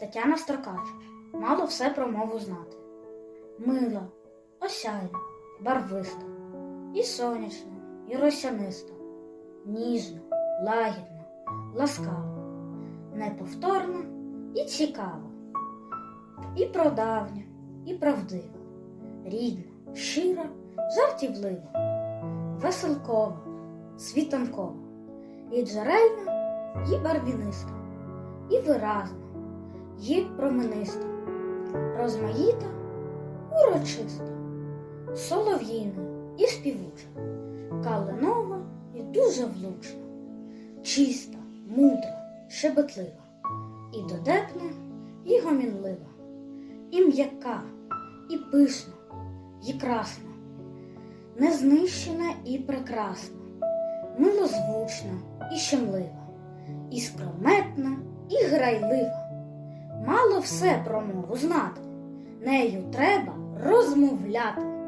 Тетяна Строкач мало все про мову знати. Мила, осяйна, барвиста, і сонячна, і росяниста, ніжна, лагідна, ласкава, неповторна і цікава, і продавня, і правдива, рідна, щира, жартівлива, веселкова, світанкова, і джерельна, і барвіниста, і виразна, і промениста, розмаїта, урочиста, солов'їна і співуча, калинова і дуже влучна, чиста, мудра, шебетлива, і додепна, і гомінлива, і м'яка, і пишна, і красна, незнищена і прекрасна, милозвучна і щемлива, і скрометна, і грайлива. Мало все про мову знати, нею треба розмовляти.